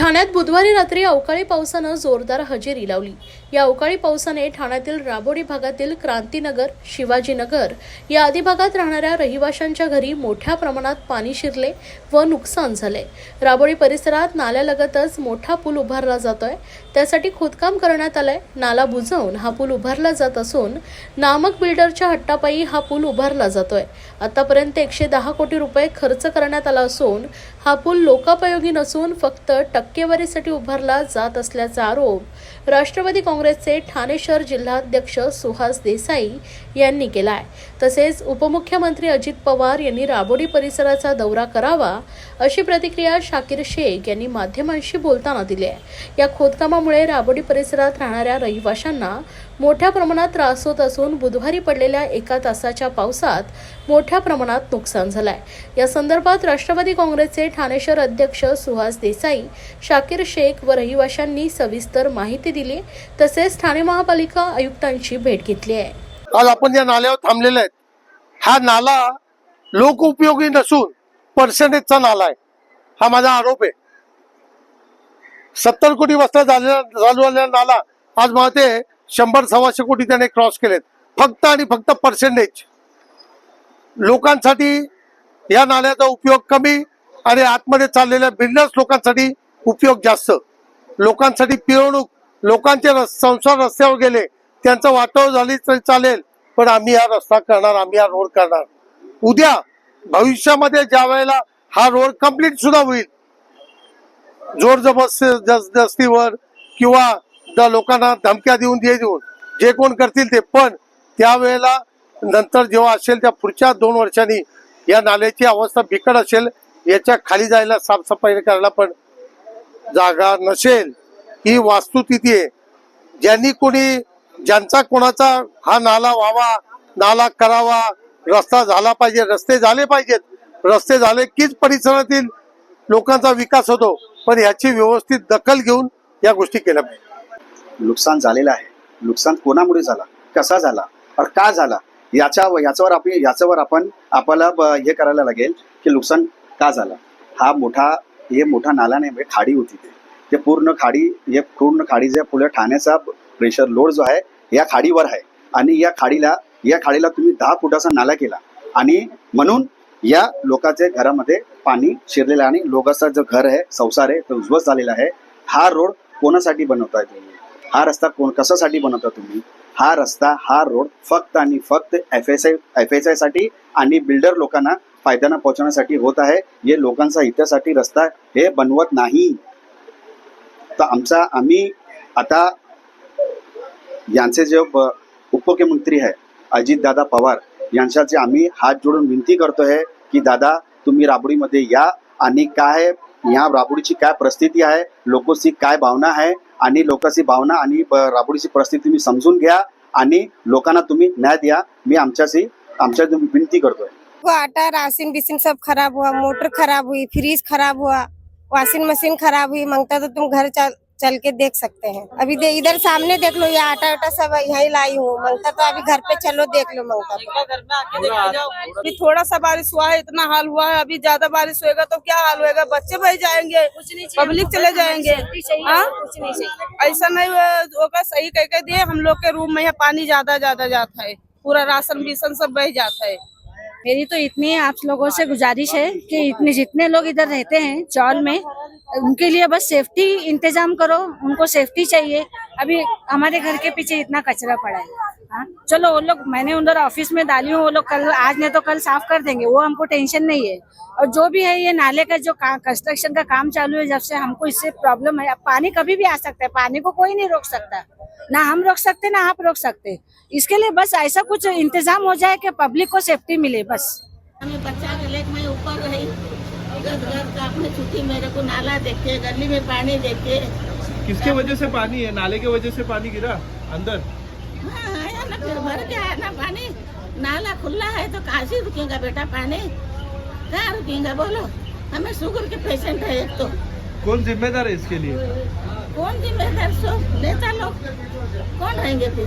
ठाण्यात बुधवारी रात्री अवकाळी पावसानं जोरदार हजेरी लावली. या अवकाळी पावसाने ठाण्यातील राबोडी भागातील क्रांतीनगर शिवाजीनगर या आदी भागात राहणाऱ्या रहिवाशांच्या घरी मोठ्या प्रमाणात पाणी शिरले व नुकसान झाले. राबोडी परिसरात नाल्यालगतच मोठा पूल उभारला जातोय. त्यासाठी खोदकाम करण्यात आलंय. नाला बुजवून हा पूल उभारला जात असून नामक बिल्डरच्या हट्टापायी हा पूल उभारला जातोय. आतापर्यंत एकशे दहा कोटी रुपये खर्च करण्यात आला असून हा पूल लोकापयोगी नसून फक्त टक्केवारीसाठी उभारला जात असल्याचा आरोप राष्ट्रवादी काँग्रेसचे ठाणे शहर जिल्हाध्यक्ष सुहास देसाई यांनी केला आहे तसेच उपमुख्यमंत्री अजित पवार यांनी राबोडी परिसराचा दौरा करावा अशी प्रतिक्रिया शाकीर शेख यांनी माध्यमांशी बोलताना दिली आहे या खोदकामामुळे राबोडी परिसरात राहणाऱ्या रहिवाशांना मोठ्या प्रमाणात त्रास होत असून बुधवारी पडलेल्या एका तासाच्या पावसात मोठ्या प्रमाणात नुकसान झालंय. या संदर्भात राष्ट्रवादी काँग्रेसचे ठाणे शहर अध्यक्ष सुहास देसाई शाकीर शेख व रहिवाशांनी सविस्तर माहिती दिली. तसेच ठाणे महापालिका आयुक्तांची भेट घेतली आहे. आज आपण या नाल्यावर थांबलेले आहेत हा नाला लोकउपयोगी नसून पर्सेंटेजचा नाला आहे. हा माझा आरोप आहे. सत्तर कोटी वाजता चालू झालेला नाला आज मला ते शंभर सव्वाशे कोटी त्याने क्रॉस केलेत. फक्त आणि फक्त पर्सेंटेज लोकांसाठी या नाल्याचा उपयोग कमी आणि आतमध्ये चाललेल्या बिल्डर्स लोकांसाठी उपयोग जास्त. लोकांसाठी पिळवणूक लोकांचे संसार रस्त्यावर गेले त्यांचं वाटव झाली तरी चालेल पण आम्ही हा रस्ता करणार आम्ही हा रोड करणार. उद्या भविष्यामध्ये ज्या वेळेला हा रोड कंप्लीट सुद्धा होईल जोर जबरदस्तीवर किंवा लोकांना धमक्या देऊन दे देऊन जे कोण करतील ते पण त्यावेळेला नंतर जेव्हा असेल त्या पुढच्या दोन वर्षांनी या नाल्याची अवस्था बिकट असेल याच्या खाली जायला साफसफाई करायला पण जागा नसेल ही वास्तुस्थिती आहे. ज्यांनी कोणी ज्यांचा कोणाचा हा नाला व्हावा नाला करावा रस्ता झाला पाहिजे रस्ते झाले पाहिजेत. रस्ते झाले कीच परिसरातील लोकांचा विकास होतो पण ह्याची व्यवस्थित दखल घेऊन या गोष्टी केल्या पाहिजे नुकसान झालेलं आहे. नुकसान कोणामुळे झाला? कसा झाला? और का झाला? याच्या याच्यावर आपण याच्यावर आपण आपल्याला हे करायला लागेल की नुकसान का झालं? हा मोठा हे मोठा नाला नाही म्हणजे खाडी होती ते. ते पूर्ण खाडी हे पूर्ण खाडी जे पुढे ठाण्याचा प्रेशर लोड जो आहे या खाडीवर आहे. आणि या खाडीला या खाडीला तुम्ही दहा फुटाचा नाला केला. आणि म्हणून या लोकांच्या घरामध्ये पाणी शिरलेलं आहे आणि लोकांचं जो घर आहे संसार आहे तो उद्ध्वस्त झालेला आहे. हा रोड कोणासाठी बनवताय तुम्ही? हा रस्ता कोण कशासाठी बनवता तुम्ही? हा रस्ता हा रोड फक्त आणि फक्त F S I F S आयसाठी आणि बिल्डर लोकांना फायद्यानं पोहोचवण्यासाठी होत आहे. हे लोकांचा हितासाठी रस्ता हे बनवत नाही. तर आमचा आम्ही आता यांचे जे उपमुख्यमंत्री आहे अजितदादा पवार यांच्याचे आम्ही हात जोडून विनंती करतोय की दादा तुम्ही राबडीमध्ये या आणि काय या राबडीची काय परिस्थिती आहे लोकांची काय भावना आहे आणि लोकांची भावना आणि राबोडीची राबडीची परिस्थिती तुम्ही समजून घ्या आणि लोकांना तुम्ही न्याय द्या. मी आमच्याशी आमच्या विनंती करतोय. वो आटा राशन बिसिन सब खराब हुआ मोटर खराब हुई फ्रिज खराब हुआ वॉशिंग मशीन खराब हुई माँगता तो तुम घर चल चल के देख सकते हैं। अभी दे, इधर सामने देख लो ये आटा वाटा सब यही लाई हूँ। मंगता तो अभी घर पे चलो देख लो मंगता तो। अभी थोड़ा सा बारिश हुआ है इतना हाल हुआ है अभी ज़्यादा बारिश होएगा तो क्या हाल होएगा? बच्चे बह जाएँगे पब्लिक चले जाएँगे। हाँ? ऐसा नहीं हुआ- होगा सही कह के दिए हम लोग के रूम में यहाँ पानी ज़्यादा ज़्यादा जाता है। पूरा राशन बिसन सब बह जाता है। मेरी तो इतनी आप लोगों से गुजारिश है कि इतने जितने लोग इधर रहते हैं चौल में उनके लिए बस सेफ्टी इंतजाम करो उनको सेफ्टी चाहिए। अभी हमारे घर के पीछे इतना कचरा पड़ा है। हाँ? चलो वो लोग मैंने उधर ऑफ़िस में डाली हूँ वो लोग कल आज नहीं तो कल साफ़ कर देंगे वो हमको टेंशन नहीं है। और जो भी है ये नाले का जो कंस्ट्रक्शन का काम चालू है जब से हमको इससे प्रॉब्लम है अब पानी कभी भी आ सकता है पानी को कोई नहीं रोक सकता। ना हम रोक सकते ना आप रोक सकते। इसके लिए बस ऐसा कुछ इंतज़ाम हो जाए कि पब्लिक को सेफ्टी मिले बस। हमें बच्चा के लेके मैं ऊपर रही। अपने छुट्टी मेरे को नाला देखे गली में पानी देखे। किसके वजह से पानी है? नाले के वजह से पानी गिरा? अंदर? हाँ आया ना फिर भर के आया ना पानी नाला खुला है तो काशी से रुकेगा बेटा पानी कहाँ रुकेगा बोलो हमें शुगर के पेशेंट है एक तो कौन जिम्मेदार है इसके लिए? कौन जिम्मेदार? सो नेता लोग कौन रहेंगे फिर?